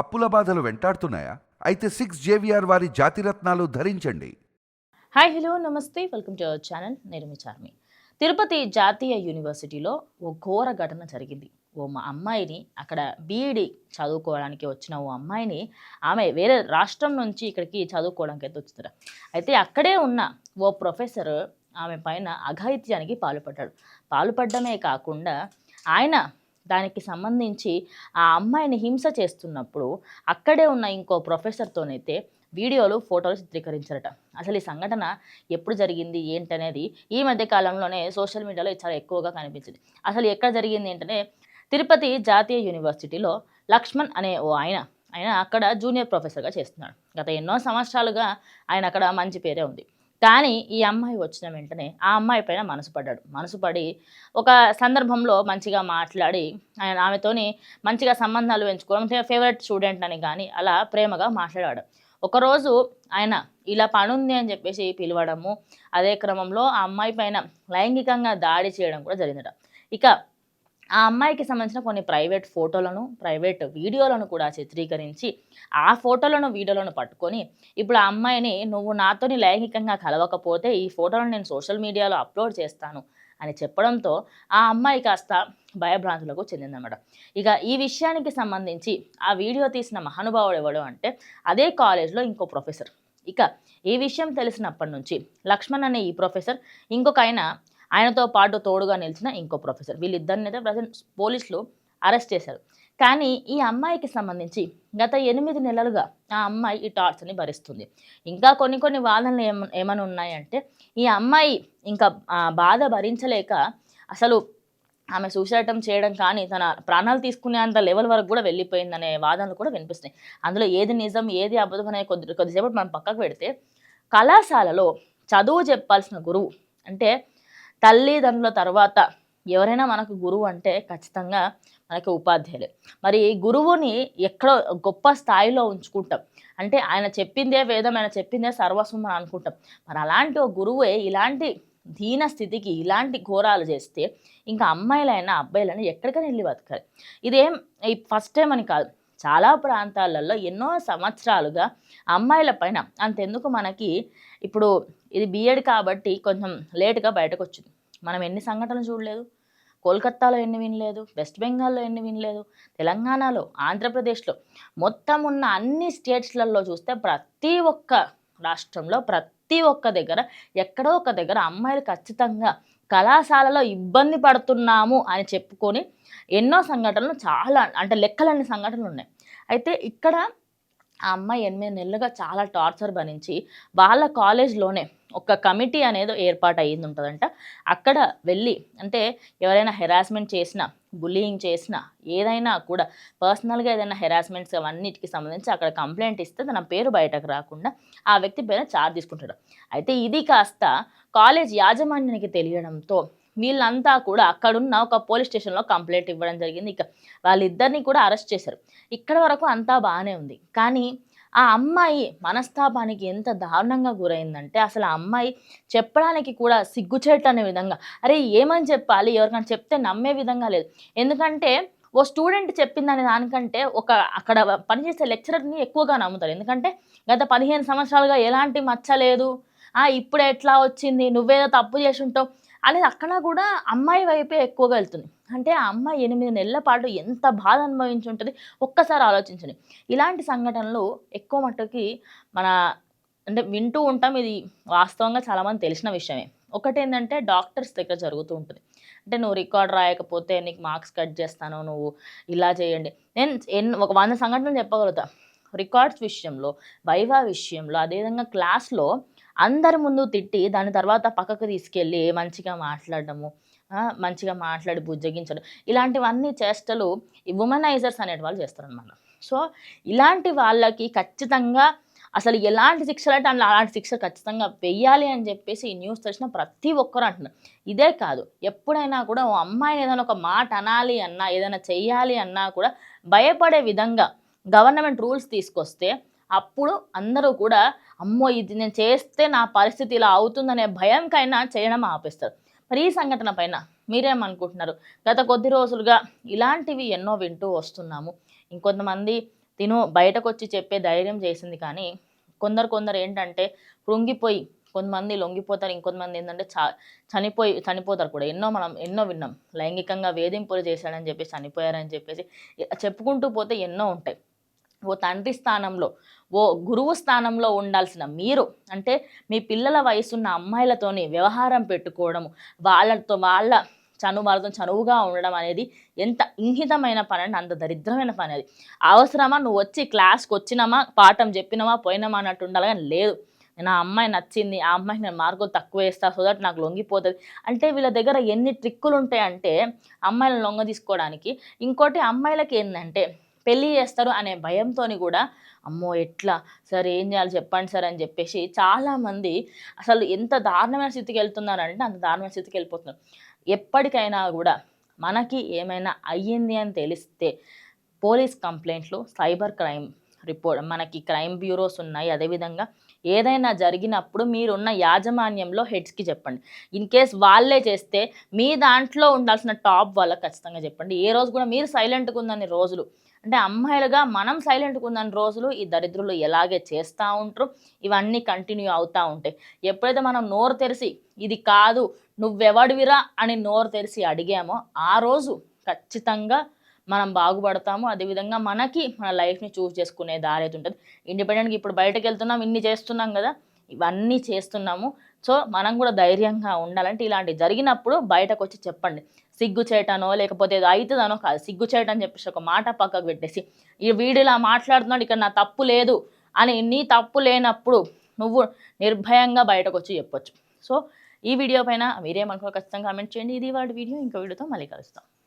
అప్పుల బాధలు వెంటాడుతున్నాయా? అయితే సిక్స్ జేవిఆర్ వారి జాతిరత్నాలు ధరించండి. హాయ్ హలో నమస్తే. Welcome to our channel. నేను చార్మి. తిరుపతి జాతీయ యూనివర్సిటీలో ఓ ఘోర ఘటన జరిగింది. ఓ మా అమ్మాయిని అక్కడ బీఈడి చదువుకోవడానికి వచ్చిన ఓ అమ్మాయిని ఆమె వేరే రాష్ట్రం నుంచి ఇక్కడికి చదువుకోవడానికి అయితే వచ్చిందట. అయితే అక్కడే ఉన్న ఓ ప్రొఫెసర్ ఆమె పైన అఘాయిత్యానికి పాల్పడ్డాడు. పాల్పడమే కాకుండా ఆయన దానికి సంబంధించి ఆ అమ్మాయిని హింస చేస్తున్నప్పుడు అక్కడే ఉన్న ఇంకో ప్రొఫెసర్తోనైతే వీడియోలు ఫోటోలు చిత్రీకరించారట. అసలు ఈ సంఘటన ఎప్పుడు జరిగింది ఏంటనేది ఈ మధ్య కాలంలోనే సోషల్ మీడియాలో చాలా ఎక్కువగా కనిపించింది. అసలు ఎక్కడ జరిగింది ఏంటనే తిరుపతి జాతీయ యూనివర్సిటీలో లక్ష్మణ్ అనే ఓ ఆయన ఆయన అక్కడ జూనియర్ ప్రొఫెసర్గా చేస్తున్నాడు. గత ఎన్నో సంవత్సరాలుగా ఆయన అక్కడ మంచి పేరే ఉంది. కానీ ఈ అమ్మాయి వచ్చిన వెంటనే ఆ అమ్మాయి పైన మనసు పడ్డాడు. మనసు పడి ఒక సందర్భంలో మంచిగా మాట్లాడి ఆయన ఆమెతోని మంచిగా సంబంధాలు పెంచుకోవడం ఫేవరెట్ స్టూడెంట్ అని కానీ అలా ప్రేమగా మాట్లాడాడు. ఒకరోజు ఆయన ఇలా పనుంది అని చెప్పేసి పిలవడము అదే క్రమంలో ఆ అమ్మాయి పైన లైంగికంగా దాడి చేయడం కూడా జరిగిందట. ఇక ఆ అమ్మాయికి సంబంధించిన కొన్ని ప్రైవేట్ ఫోటోలను ప్రైవేట్ వీడియోలను కూడా చిత్రీకరించి ఆ ఫోటోలను వీడియోలను పట్టుకొని ఇప్పుడు ఆ అమ్మాయిని నువ్వు నాతోని లైంగికంగా కలవకపోతే ఈ ఫోటోలను నేను సోషల్ మీడియాలో అప్లోడ్ చేస్తాను అని చెప్పడంతో ఆ అమ్మాయి కాస్త భయభ్రాంతులకు చెందిందన్నమాట. ఇక ఈ విషయానికి సంబంధించి ఆ వీడియో తీసిన మహానుభావుడు ఎవడు అంటే అదే కాలేజ్లో ఇంకో ప్రొఫెసర్. ఇక ఈ విషయం తెలిసినప్పటి నుంచి లక్ష్మణ్ అనే ఈ ప్రొఫెసర్ ఇంకొక ఆయన ఆయనతో పాటు తోడుగా నిలిచిన ఇంకో ప్రొఫెసర్ వీళ్ళిద్దరిని అయితే ప్రజెంట్ పోలీసులు అరెస్ట్ చేశారు. కానీ ఈ అమ్మాయికి సంబంధించి గత ఎనిమిది నెలలుగా ఆ అమ్మాయి ఈ టార్చర్ని భరిస్తుంది. ఇంకా కొన్ని కొన్ని వాదనలు ఏమ ఏమైనా ఉన్నాయంటే ఈ అమ్మాయి ఇంకా బాధ భరించలేక అసలు ఆమె సూసైడ్ చేయడం కానీ తన ప్రాణాలు తీసుకునేంత లెవెల్ వరకు కూడా వెళ్ళిపోయిందనే వాదనలు కూడా వినిపిస్తున్నాయి. అందులో ఏది నిజం ఏది అబద్ధం అనే కొద్ది కొద్దిసేపు మనం పక్కకు పెడితే కళాశాలలో చదువు చెప్పాల్సిన గురువు అంటే తల్లిదండ్రుల తర్వాత ఎవరైనా మనకు గురువు అంటే ఖచ్చితంగా మనకి ఉపాధ్యాయులే. మరి గురువుని ఎక్కడో గొప్ప స్థాయిలో ఉంచుకుంటాం. అంటే ఆయన చెప్పిందే వేదం ఆయన చెప్పిందే సర్వస్వం అని అనుకుంటాం. మరి అలాంటి ఒక గురువే ఇలాంటి దీన స్థితికి ఇలాంటి ఘోరాలు చేస్తే ఇంకా అమ్మాయిలైనా అబ్బాయిలైనా ఎక్కడికైనా వెళ్ళి బతకాలి. ఇదేం ఈ ఫస్ట్ టైం అని కాదు. చాలా ప్రాంతాలలో ఎన్నో సంవత్సరాలుగా అమ్మాయిల పైన అంతెందుకు మనకి ఇప్పుడు ఇది బీఎడ్ కాబట్టి కొంచెం లేటుగా బయటకు వచ్చింది మనం ఎన్ని సంఘటనలు చూడలేదు? కోల్కత్తాలో ఎన్ని వినలేదు? వెస్ట్ బెంగాల్లో ఎన్ని వినలేదు? తెలంగాణలో ఆంధ్రప్రదేశ్లో మొత్తం ఉన్న అన్ని స్టేట్స్లలో చూస్తే ప్రతి ఒక్క రాష్ట్రంలో ప్రతి ఒక్క దగ్గర ఎక్కడో ఒక దగ్గర అమ్మాయిలు ఖచ్చితంగా కళాశాలలో ఇబ్బంది పడుతున్నాము అని చెప్పుకొని ఎన్నో సంఘటనలు చాలా అంటే లెక్కలన్ని సంఘటనలు ఉన్నాయి. అయితే ఇక్కడ ఆ అమ్మాయి ఎనిమిది నెలలుగా చాలా టార్చర్ భరించి వాళ్ళ కాలేజ్లోనే ఒక కమిటీ అనేది ఏర్పాటు అయ్యింది ఉంటుందంట అక్కడ వెళ్ళి అంటే ఎవరైనా హెరాస్మెంట్ చేసినా బుల్లింగ్ చేసినా ఏదైనా కూడా పర్సనల్గా ఏదైనా హెరాస్మెంట్స్ అవన్నిటికి సంబంధించి అక్కడ కంప్లైంట్ ఇస్తే తన పేరు బయటకు రాకుండా ఆ వ్యక్తి పైన చార్జ్ తీసుకుంటాడు. అయితే ఇది కాస్త కాలేజ్ యాజమాన్యానికి తెలియడంతో వీళ్ళంతా కూడా అక్కడున్న ఒక పోలీస్ స్టేషన్లో కంప్లైంట్ ఇవ్వడం జరిగింది. ఇక వాళ్ళిద్దరిని కూడా అరెస్ట్ చేశారు. ఇక్కడ వరకు అంతా బాగానే ఉంది. కానీ ఆ అమ్మాయి మనస్తాపానికి ఎంత దారుణంగా గురైందంటే అసలు ఆ అమ్మాయి చెప్పడానికి కూడా సిగ్గుచేట్ అనే విధంగా అరే ఏమని చెప్పాలి? ఎవరికైనా చెప్తే నమ్మే విధంగా లేదు. ఎందుకంటే ఓ స్టూడెంట్ చెప్పిందనే దానికంటే ఒక అక్కడ పనిచేసే లెక్చరర్ని ఎక్కువగా నమ్ముతారు. ఎందుకంటే గత పదిహేను సంవత్సరాలుగా ఎలాంటి మచ్చలేదు ఆ ఇప్పుడు ఎట్లా వచ్చింది? నువ్వేదో తప్పు చేసి ఉంటావు. అనేది అక్కడ కూడా అమ్మాయి వైపే ఎక్కువగా వెళ్తుంది. అంటే ఆ అమ్మాయి ఎనిమిది నెలల పాటు ఎంత బాధ అనుభవించి ఉంటుంది ఒక్కసారి ఆలోచించండి. ఇలాంటి సంఘటనలు ఎక్కువ మట్టుకి మన అంటే వింటూ ఉంటాం. ఇది వాస్తవంగా చాలామంది తెలిసిన విషయమే. ఒకటి ఏంటంటే డాక్టర్స్ దగ్గర జరుగుతూ ఉంటుంది. అంటే నువ్వు రికార్డ్ రాయకపోతే నీకు మార్క్స్ కట్ చేస్తాను నువ్వు ఇలా చేయండి. నేను ఎన్ ఒక వంద సంఘటనలు చెప్పగలుగుతా. రికార్డ్స్ విషయంలో వైవా విషయంలో అదేవిధంగా క్లాస్లో అందరి ముందు తిట్టి దాని తర్వాత పక్కకు తీసుకెళ్ళి మంచిగా మాట్లాడడము మంచిగా మాట్లాడి బుజ్జగించడం. ఇలాంటివన్నీ చేష్టలు ఈ ఉమెనైజర్స్ అనేటి వాళ్ళు చేస్తారనమాట సో ఇలాంటి వాళ్ళకి ఖచ్చితంగా అసలు ఎలాంటి శిక్షలు అంటే అందులో అలాంటి శిక్ష ఖచ్చితంగా వెయ్యాలి అని చెప్పేసి ఈ న్యూస్ తెలిసిన ప్రతి ఒక్కరు అంటున్నారు. ఇదే కాదు ఎప్పుడైనా కూడా ఓ అమ్మాయిని ఏదైనా ఒక మాట అనాలి అన్నా ఏదైనా చెయ్యాలి అన్నా కూడా భయపడే విధంగా గవర్నమెంట్ రూల్స్ తీసుకొస్తే అప్పుడు అందరూ కూడా అమ్మో ఇది నేను చేస్తే నా పరిస్థితి ఇలా అవుతుందనే భయంకైనా చేయడం ఆపేస్తారు. మరి ఈ సంఘటన పైన మీరేమనుకుంటున్నారు? గత కొద్ది రోజులుగా ఇలాంటివి ఎన్నో వింటూ వస్తున్నాము. ఇంకొంతమంది తిను బయటకు వచ్చి చెప్పే ధైర్యం చేసింది కానీ కొందరు కొందరు ఏంటంటే కృంగిపోయి కొంతమంది లొంగిపోతారు ఇంకొంతమంది ఏంటంటే చా చనిపోయి చనిపోతారు కూడా. ఎన్నో మనం ఎన్నో విన్నాం. లైంగికంగా వేధింపులు చేశాడని చెప్పేసి చనిపోయారని చెప్పేసి చెప్పుకుంటూ పోతే ఎన్నో ఉంటాయి. ఓ తండ్రి స్థానంలో ఓ గురువు స్థానంలో ఉండాల్సిన మీరు అంటే మీ పిల్లల వయసున్న అమ్మాయిలతోని వ్యవహారం పెట్టుకోవడము వాళ్ళతో వాళ్ళ చనువు వాళ్ళతో చనువుగా ఉండడం అనేది ఎంత ఇంహితమైన పని అంటే అంత దరిద్రమైన పని అది అవసరమా? నువ్వు వచ్చి క్లాస్కి వచ్చినామా? పాఠం చెప్పినామా? పోయినామా? అన్నట్టు ఉండాలి కానీ లేదు. నా అమ్మాయి నచ్చింది ఆ అమ్మాయికి నేను మార్కులు తక్కువ వేస్తా సో దట్ నాకు లొంగిపోతుంది. అంటే వీళ్ళ దగ్గర ఎన్ని ట్రిక్కులు ఉంటాయంటే అమ్మాయిలను లొంగ తీసుకోవడానికి ఇంకోటి అమ్మాయిలకి ఏంటంటే పెళ్ళి చేస్తారు అనే భయంతో కూడా అమ్మో ఎట్లా? సార్ ఏం చేయాలి చెప్పండి సార్ అని చెప్పేసి చాలామంది అసలు ఎంత దారుణమైన స్థితికి వెళ్తున్నారంటే అంత దారుణమైన స్థితికి వెళ్ళిపోతున్నారు. ఎప్పటికైనా కూడా మనకి ఏమైనా అయ్యింది అని తెలిస్తే పోలీస్ కంప్లైంట్లు సైబర్ క్రైమ్ రిపోర్ట్ మనకి క్రైమ్ బ్యూరోస్ ఉన్నాయి. అదేవిధంగా ఏదైనా జరిగినప్పుడు మీరున్న యాజమాన్యంలో హెడ్స్కి చెప్పండి. ఇన్ కేస్ వాళ్ళే చేస్తే మీ దాంట్లో ఉండాల్సిన టాప్ వాళ్ళకి ఖచ్చితంగా చెప్పండి. ఏ రోజు కూడా మీరు సైలెంట్గా ఉందని రోజులు. అంటే అమ్మాయిలుగా మనం సైలెంట్గా ఉందని రోజులు ఈ దరిద్రులు ఎలాగే చేస్తూ ఉంటారు? ఇవన్నీ కంటిన్యూ అవుతూ ఉంటాయి ఎప్పుడైతే మనం నోరు తెరిచి ఇది కాదు నువ్వెవడివిరా? అని నోరు తెరిచి అడిగామో ఆ రోజు ఖచ్చితంగా మనం బాగుపడతాము. అదేవిధంగా మనకి మన లైఫ్ని చూస్ చేసుకునే దారి అయితే ఉంటుంది. ఇండిపెండెంట్గా ఇప్పుడు బయటకు వెళ్తున్నాం ఇన్ని చేస్తున్నాం కదా. ఇవన్నీ చేస్తున్నాము. సో మనం కూడా ధైర్యంగా ఉండాలంటే ఇలాంటి జరిగినప్పుడు బయటకు వచ్చి చెప్పండి. సిగ్గు చేయటనో లేకపోతే ఏదో అవుతుందనో కాదు. సిగ్గు చేయటం అని చెప్పేసి ఒక మాట పక్కకు పెట్టేసి ఈ వీడు ఇలా మాట్లాడుతున్నాడు ఇక్కడ నా తప్పు లేదు అని నీ తప్పు లేనప్పుడు నువ్వు నిర్భయంగా బయటకు వచ్చి చెప్పొచ్చు. సో ఈ వీడియో పైన మీరేమనుకో ఖచ్చితంగా కామెంట్ చేయండి. ఇది వాడి వీడియో. ఇంకో వీడియోతో మళ్ళీ కలుస్తాం.